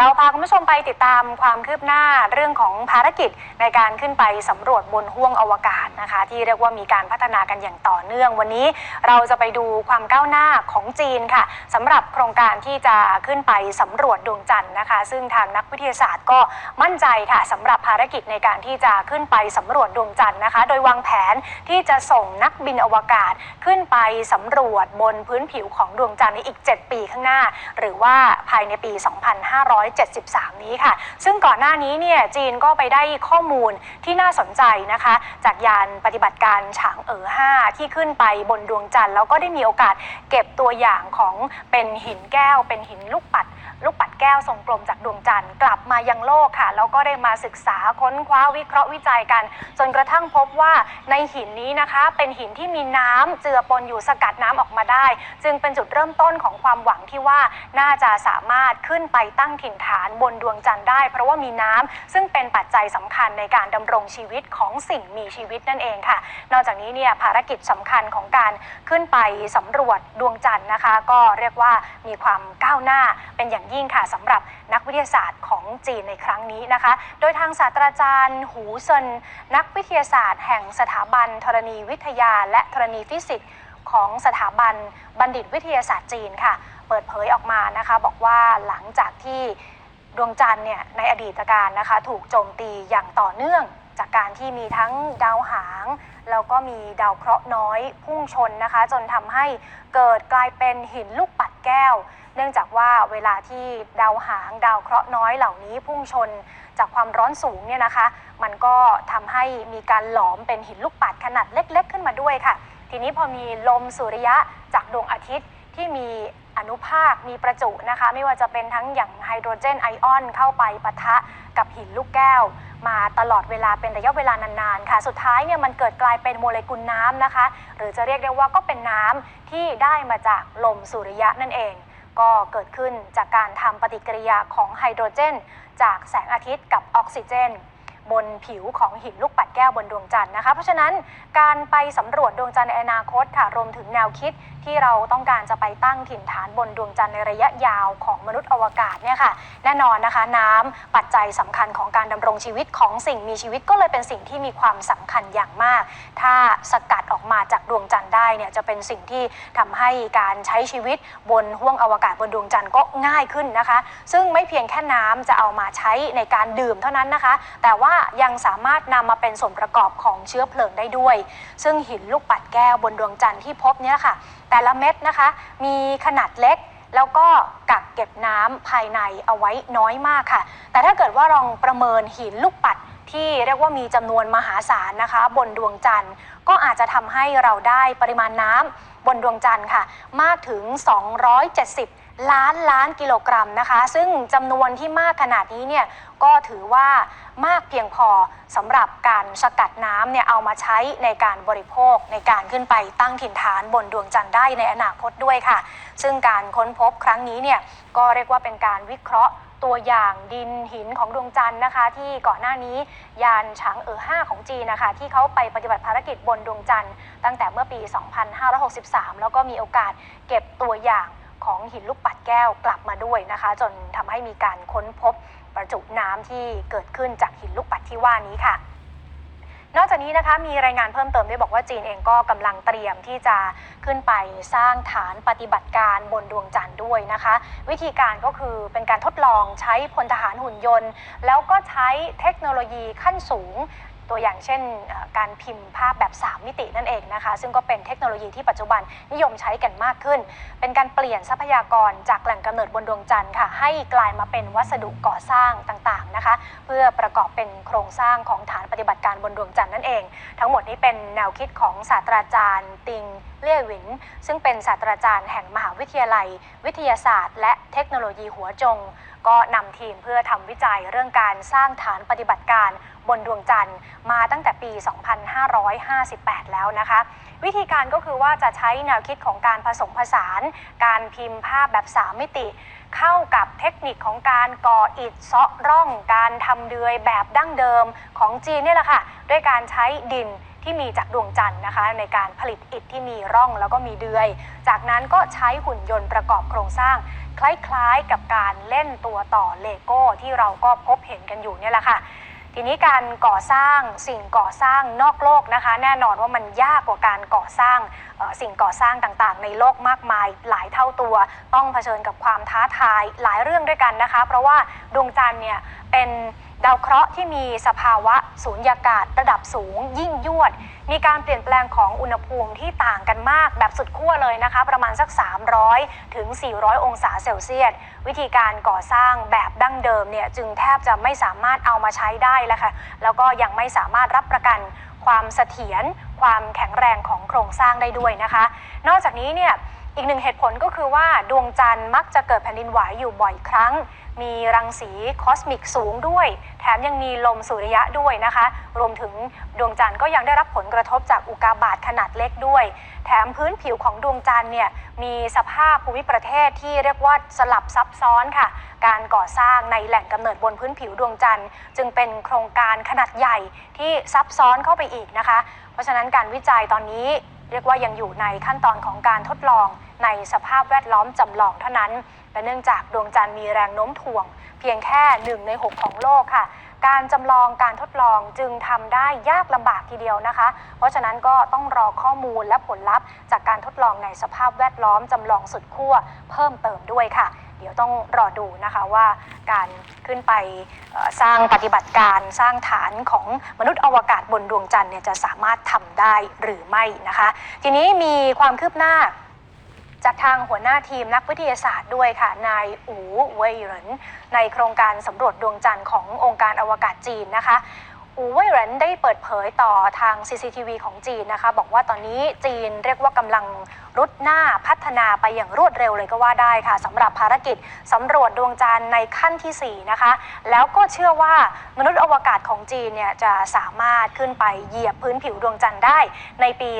เราพาคุณผู้ชมไปติดตามความคืบหน้าเรื่องของภารกิจในการขึ้นไปสำรวจบนห้วงอวกาศนะคะ ที่เรียกว่ามีการพัฒนากันอย่างต่อเนื่อง วันนี้เราจะไปดูความก้าวหน้าของจีนค่ะสำหรับโครงการที่จะขึ้นไปสำรวจดวงจันทร์นะคะ ซึ่งทางนักวิทยาศาสตร์ก็มั่นใจค่ะสำหรับภารกิจในการที่จะขึ้นไปสำรวจดวงจันทร์นะคะ โดยวางแผนที่จะส่งนักบินอวกาศขึ้นไปสำรวจบนพื้นผิวของดวงจันทร์ในอีก 7 ปีข้างหน้า หรือว่าภายในปี 2500 2573 นี้ค่ะ ซึ่งก่อนหน้านี้เนี่ยจีนก็ไปได้ข้อมูลที่น่าสนใจนะคะ จากยานปฏิบัติการฉางเอ๋อ5ที่ขึ้นไปบนดวงจันทร์แล้วก็ได้มีโอกาสเก็บตัวอย่างของเป็นหินแก้ว เป็นหินลูกปัด ลูกปัดแก้วทรงกลมจากดวงจันทร์กลับมายังโลกค่ะ แล้วก็ได้มาศึกษาค้นคว้าวิเคราะห์วิจัยกัน จนกระทั่งพบว่าในหินนี้นะคะ เป็นหินที่มีน้ำเจือปนอยู่สกัดน้ำออกมาได้ จึงเป็นจุดเริ่มต้นของความหวังที่ว่าน่าจะสามารถขึ้นไปตั้งถิ่นฐานบนดวงจันทร์ได้ เพราะว่ามีน้ำซึ่งเป็นปัจจัยสำคัญในการดำรงชีวิตของสิ่งมีชีวิตนั่นเองค่ะ นอกจากนี้เนี่ยภารกิจสำคัญของการขึ้นไปสำรวจดวงจันทร์นะคะ ก็เรียกว่ามีความก้าวหน้าเป็นอย่างยิ่งค่ะสำหรับนักวิทยาศาสตร์ของจีนในครั้งนี้นะคะ โดยทางศาสตราจารย์หูเซินนักวิทยาศาสตร์ แห่งสถาบันธรณีวิทยา และธรณีฟิสิกส์ของสถาบันบัณฑิตวิทยาศาสตร์จีนค่ะ เปิดเผยออกมานะคะ บอกว่าหลังจากที่ดวงจันทร์เนี่ยในอดีตการนะคะ ถูกโจมตีอย่างต่อเนื่อง จากการที่มีทั้งดาวหาง แล้วก็มีดาวเคราะห์น้อยพุ่งชนนะคะ จนทำให้เกิดกลายเป็นหินลูกปัดแก้ว เนื่องจากว่าเวลาที่ดาวหางดาวเคราะห์น้อยเหล่านี้พุ่งชนจากความร้อนสูงเนี่ยนะคะ มันก็ทำให้มีการหลอมเป็นหินลูกปัดขนาดเล็ก ๆ ขึ้นมาด้วยค่ะ ทีนี้พอมีลมสุริยะจากดวงอาทิตย์ที่มีอนุภาค มีประจุนะคะ ไม่ว่าจะเป็นทั้งอย่างไฮโดรเจนไอออนเข้าไปปะทะกับหินลูกแก้ว มาตลอดเวลาเป็นระยะเวลานานๆค่ะ สุดท้ายเนี่ยมันเกิดกลายเป็นโมเลกุลน้ำนะคะ หรือจะเรียกได้ว่าก็เป็นน้ำที่ได้มาจากลมสุริยะนั่นเอง ก็เกิดขึ้นจากการทำปฏิกิริยาของไฮโดรเจน จากแสงอาทิตย์กับออกซิเจน บนผิวของหินลูกปัดแก้วบนดวงจันทร์นะคะ เพราะฉะนั้นการไปสำรวจดวงจันทร์ในอนาคตค่ะรวมถึงแนวคิดที่เราต้องการจะไปตั้งถิ่นฐานบนดวงจันทร์ในระยะยาวของมนุษย์อวกาศเนี่ยค่ะ แน่นอนนะคะ น้ำปัจจัยสำคัญของการดำรงชีวิตของสิ่งมีชีวิตก็เลยเป็นสิ่งที่มีความสำคัญอย่างมาก ถ้าสกัดออกมาจากดวงจันทร์ได้เนี่ยจะเป็นสิ่งที่ทำให้การใช้ชีวิตบนห้วงอวกาศบนดวงจันทร์ก็ง่ายขึ้นนะคะ ซึ่งไม่เพียงแค่น้ำจะเอามาใช้ในการดื่มเท่านั้นนะคะ แต่ว่ายังสามารถนำมาเป็นส่วนประกอบของเชื้อเพลิงได้ด้วย ซึ่งหินลูกปัดแก้วบนดวงจันทร์ที่พบเนี่ยค่ะ แต่ละเม็ดนะคะ มีขนาดเล็กแล้วก็กักเก็บน้ำภายในเอาไว้น้อยมากค่ะ แต่ถ้าเกิดว่าลองประเมินหินลูกปัดที่เรียกว่ามีจำนวนมหาศาลนะคะ บนดวงจันทร์ ก็อาจจะทำให้เราได้ปริมาณน้ำบนดวงจันทร์ค่ะ มากถึง 270 ล้านล้านกิโลกรัมนะคะ ซึ่งจำนวนที่มากขนาดนี้เนี่ยก็ถือว่ามากเพียงพอสำหรับการสกัดน้ำเนี่ยเอามาใช้ในการบริโภคในการขึ้นไปตั้งถิ่นฐานบนดวงจันทร์ได้ในอนาคตด้วยค่ะ ซึ่งการค้นพบครั้งนี้เนี่ยก็เรียกว่าเป็นการวิเคราะห์ตัวอย่างดินหินของดวงจันทร์นะคะ ที่ก่อนหน้านี้ยานฉางเอ๋อ5ของจีนนะคะ ที่เขาไปปฏิบัติภารกิจบนดวงจันทร์ตั้งแต่เมื่อปี 2563 แล้วก็มีโอกาสเก็บตัวอย่าง ของหินลูกปัดแก้วกลับมาด้วยนะคะ จนทำให้มีการค้นพบประจุน้ำที่เกิดขึ้นจากหินลูกปัดที่ว่านี้ค่ะ นอกจากนี้นะคะมีรายงานเพิ่มเติมด้วยบอกว่าจีนเองก็กำลังเตรียมที่จะขึ้นไปสร้างฐานปฏิบัติการบนดวงจันทร์ด้วยนะคะ วิธีการก็คือเป็นการทดลองใช้พลทหารหุ่นยนต์ แล้วก็ใช้เทคโนโลยีขั้นสูง ตัวอย่างเช่นการพิมพ์ภาพแบบ 3 มิตินั่นเองนะคะ ซึ่งก็เป็นเทคโนโลยีที่ปัจจุบันนิยมใช้กันมากขึ้น เป็นการเปลี่ยนทรัพยากรจากแหล่งกำเนิดบนดวงจันทร์ค่ะ ให้กลายมาเป็นวัสดุก่อสร้างต่างๆนะคะ เพื่อประกอบเป็นโครงสร้างของฐานปฏิบัติการบนดวงจันทร์นั่นเอง ทั้งหมดนี้เป็นแนวคิดของศาสตราจารย์ ติงเลี่ยหวิน ซึ่งเป็นศาสตราจารย์แห่งมหาวิทยาลัย วิทยาศาสตร์ และเทคโนโลยีหัวจงก็นำทีมเพื่อทำวิจัยเรื่องการสร้างฐานปฏิบัติการบนดวงจันทร์มาตั้งแต่ปี 2558 แล้วนะคะ วิธีการก็คือว่าจะใช้แนวคิดของการผสมผสาน การพิมพ์ภาพแบบ 3 มิติ เข้ากับเทคนิคของการก่ออิฐเซาะร่อง การทำเดือยแบบดั้งเดิมของจีนนี่แหละค่ะ ด้วยการใช้ดิน ที่มีจากดวงจันทร์นะคะ ในการผลิตอิฐที่มีร่องแล้วก็มีเดือย จากนั้นก็ใช้หุ่นยนต์ประกอบโครงสร้าง คล้ายๆกับการเล่นตัวต่อเลโก้ที่เราก็พบเห็นกันอยู่เนี่ยแหละค่ะทีนี้การก่อสร้างสิ่งก่อสร้างนอกโลกนะคะ แน่นอนว่ามันยากกว่าการก่อสร้างสิ่งก่อสร้างต่างๆ ในโลกมากมายหลายเท่าตัว ต้องเผชิญกับความท้าทายหลายเรื่องด้วยกันนะคะ เพราะว่าดวงจันทร์เนี่ยเป็น ดาวเคราะห์ที่มีสภาวะสูญญากาศระดับสูงยิ่งยวด มีการเปลี่ยนแปลงของอุณหภูมิที่ต่างกันมากแบบสุดขั้วเลยนะคะ ประมาณสัก 300 ถึง 400 องศาเซลเซียส วิธีการก่อสร้างแบบดั้งเดิมเนี่ยจึงแทบจะไม่สามารถเอามาใช้ได้แล้วค่ะ แล้วก็ยังไม่สามารถรับประกันความเสถียร ความแข็งแรงของโครงสร้างได้ด้วยนะคะ นอกจากนี้เนี่ยอีกหนึ่งเหตุผลก็คือว่าดวงจันทร์มักจะเกิดแผ่นดินไหวอยู่บ่อยครั้ง มีรังสีคอสมิกสูงด้วย แถมยังมีลมสุริยะด้วยนะคะ รวมถึงดวงจันทร์ก็ยังได้รับผลกระทบจากอุกาบาตขนาดเล็กด้วย แถมพื้นผิวของดวงจันทร์เนี่ยมีสภาพภูมิประเทศที่เรียกว่าสลับซับซ้อนค่ะ การก่อสร้างในแหล่งกำเนิดบนพื้นผิวดวงจันทร์ จึงเป็นโครงการขนาดใหญ่ที่ซับซ้อนเข้าไปอีกนะคะ เพราะฉะนั้นการวิจัยตอนนี้ เรียกว่ายังอยู่ในขั้นตอนของการทดลองในสภาพแวดล้อมจำลองเท่านั้น และเนื่องจากดวงจันทร์มีแรงโน้มถ่วง เพียงแค่หนึ่งใน 6 ของโลกค่ะ การจำลองการทดลองจึงทำได้ยากลำบากทีเดียวนะคะ เพราะฉะนั้นก็ต้องรอข้อมูลและผลลัพธ์ จากการทดลองในสภาพแวดล้อมจำลองสุดขั้วเพิ่มเติมด้วยค่ะ เดี๋ยวต้องรอดูนะคะว่าการขึ้นไปสร้างปฏิบัติการสร้างฐานของมนุษย์อวกาศบนดวงจันทร์เนี่ยจะสามารถทำได้หรือไม่นะคะ ทีนี้มีความคืบหน้าจากทางหัวหน้าทีมนักวิทยาศาสตร์ด้วยค่ะ นายอูเว่ยเหรินในโครงการสำรวจดวงจันทร์ขององค์การอวกาศจีนนะคะ อูเว่ยเหรินได้เปิดเผยต่อทาง CCTV ของจีนนะคะ บอกว่าตอนนี้จีนเรียกว่ากำลังรุดหน้าพัฒนาไปอย่างรวดเร็วเลยก็ว่าได้ค่ะสำหรับภารกิจสำรวจดวงจันทร์ในขั้นทีสี่ 4 นะคะ แล้วก็เชื่อว่ามนุษย์อวกาศของจีนเนี่ยจะสามารถขึ้นไปเหยียบพื้นผิวดวงจันทร์ได้ในปี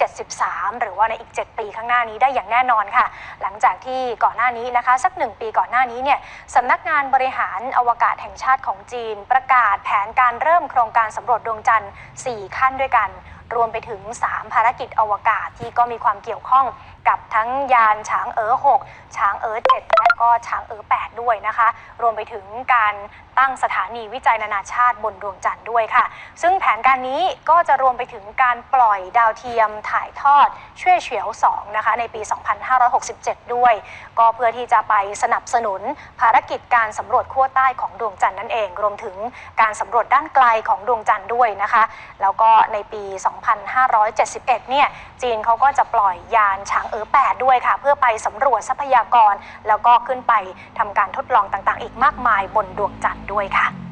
2573 หรือว่าในอีก 7 ปีข้างหน้านี้ได้อย่างแน่นอนค่ะ หลังจากที่ก่อนหน้านี้นะคะ สักหนึ่งปีก่อนหน้านี้เนี่ยสำนักงานบริหารอวกาศแห่งชาติของจีนประกาศแผนการเริ่มโครงการสำรวจดวงจันทร์ 4 ขั้นด้วยกันรวมไปถึง 3 ภารกิจอวกาศที่ก็มีความเกี่ยวข้องกับทั้งยานฉางเอ๋อ6ช้างเอ๋อ7และก็ช้างเอ๋อ8ด้วยนะคะ รวมไปถึงการตั้งสถานีวิจัยนานาชาติบนดวงจันทร์ด้วยค่ะ ซึ่งแผนการนี้ก็จะรวมไปถึงการปล่อยดาวเทียมถ่ายทอดช่วยเฉียว2นะคะในปี 2567 ด้วย ก็เพื่อที่จะไปสนับสนุนภารกิจการสำรวจขั้วใต้ของดวงจันทร์นั่นเอง รวมถึงการสำรวจด้านไกลของดวงจันทร์ด้วยนะคะ แล้วก็ในปี2571 เนี่ย จีนเขาก็จะปล่อยยานช้างเอ๋อ8ด้วยค่ะ เพื่อไปสำรวจทรัพยากร แล้วก็ขึ้นไปทำการทดลองต่างๆ อีกมากมายบนดวงจันทร์ด้วยค่ะ